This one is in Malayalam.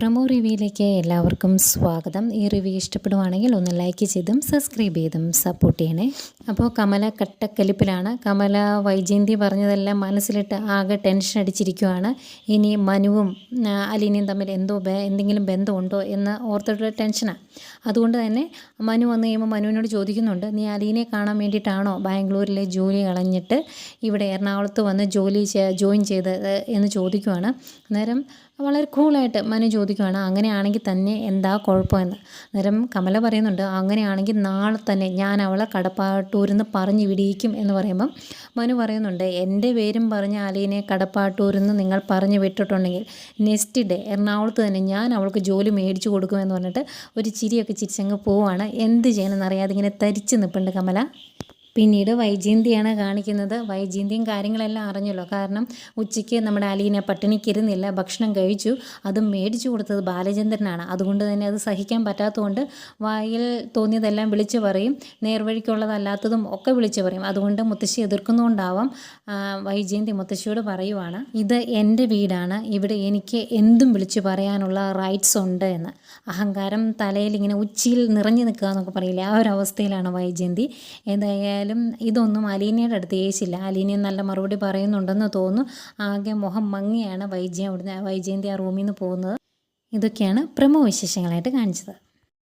പ്രമോ റിവ്യൂയിലേക്ക് എല്ലാവർക്കും സ്വാഗതം. ഈ റിവ്യൂ ഇഷ്ടപ്പെടുവാണെങ്കിൽ ഒന്ന് ലൈക്ക് ചെയ്തും സബ്സ്ക്രൈബ് ചെയ്തും സപ്പോർട്ട് ചെയ്യണേ. അപ്പോൾ കമല കട്ടക്കലിപ്പിലാണ്. കമല വൈജയന്തി പറഞ്ഞതെല്ലാം മനസ്സിലിട്ട് ആകെ ടെൻഷൻ അടിച്ചിരിക്കുവാണ്. ഇനി മനുവും അലീനയും തമ്മിൽ എന്തോ എന്തെങ്കിലും ബന്ധമുണ്ടോ എന്ന് ഓർത്തിട്ട് ടെൻഷനാണ് അതുകൊണ്ട് തന്നെ മനു വന്ന് കഴിയുമ്പോൾ മനുവിനോട് ചോദിക്കുന്നുണ്ട് നീ അലീനെ കാണാൻ വേണ്ടിയിട്ടാണോ ബാംഗ്ലൂരിലെ ജോലി കളഞ്ഞിട്ട് ഇവിടെ എറണാകുളത്ത് വന്ന് ജോലി ജോയിൻ ചെയ്തത്? എന്ന് ചോദിക്കുവാണ്. അന്നേരം വളരെ കൂളായിട്ട് മനു ചോദിക്കുവാണ് അങ്ങനെയാണെങ്കിൽ തന്നെ എന്താ കുഴപ്പമെന്ന്? അന്നേരം കമല പറയുന്നുണ്ട് അങ്ങനെയാണെങ്കിൽ നാളെ തന്നെ ഞാൻ അവളെ കടപ്പാട്ടൂരിൽ നിന്ന് പറഞ്ഞു വിടിയിക്കും എന്ന് പറയുമ്പം മനു പറയുന്നുണ്ട് എന്റെ പേരും പറഞ്ഞ അലീനെ കടപ്പാട്ടൂരിൽ നിന്ന് നിങ്ങൾ പറഞ്ഞു വിട്ടിട്ടുണ്ടെങ്കിൽ നെക്സ്റ്റ് ഡേ എറണാകുളത്ത് തന്നെ ഞാൻ അവൾക്ക് ജോലി മേടിച്ചു കൊടുക്കുമെന്ന് പറഞ്ഞിട്ട് ഒരു ചിരിയൊക്കെ ചിരിച്ചങ്ങ് പോവാണ്. എന്ത് ചെയ്യണമെന്നറിയാതെ ഇങ്ങനെ തരിച്ച് നിൽപ്പുണ്ട് കമല. പിന്നീട് വൈജയന്തിയാണ് കാണിക്കുന്നത്. വൈജയന്തിയും കാര്യങ്ങളെല്ലാം അറിഞ്ഞല്ലോ. കാരണം ഉച്ചയ്ക്ക് നമ്മുടെ അലീന പട്ടിണിക്കിരുന്നില്ല ഭക്ഷണം കഴിച്ചു. അത് മേടിച്ചു കൊടുത്തത് ബാലചന്ദ്രനാണ്. അതുകൊണ്ട് തന്നെ അത് സഹിക്കാൻ പറ്റാത്തതുകൊണ്ട് വായിൽ തോന്നിയതെല്ലാം വിളിച്ചു പറയും. നേർവഴിക്കുള്ളതല്ലാത്തതും ഒക്കെ വിളിച്ചു പറയും. അതുകൊണ്ട് മുത്തശ്ശി എതിർക്കുന്നതുകൊണ്ടാവാം വൈജയന്തി മുത്തശ്ശിയോട് പറയുവാണ് ഇത് എന്റെ വീടാണ്. ഇവിടെ എനിക്ക് എന്തും വിളിച്ചു പറയാനുള്ള റൈറ്റ്സ് ഉണ്ട് എന്ന്. അഹങ്കാരം തലയിൽ ഇങ്ങനെ ഉച്ചിയിൽ നിറഞ്ഞു നിൽക്കുക എന്നൊക്കെ പറയില്ലേ? ആ ഒരു അവസ്ഥയിലാണ് വൈജയന്തി. എന്തായാലും ഇതൊന്നും അലീനയുടെ അടുത്ത് ഏശില്ല. അലീനയും നല്ല മറുപടി പറയുന്നുണ്ടെന്ന് തോന്നുന്നു. ആകെ മുഖം മങ്ങിയാണ് വൈജയ അവിടുന്ന് വൈജയന്തി ആ റൂമിൽ നിന്ന് പോകുന്നത്. ഇതൊക്കെയാണ് പ്രമോ വിശേഷങ്ങളായിട്ട് കാണിച്ചത്.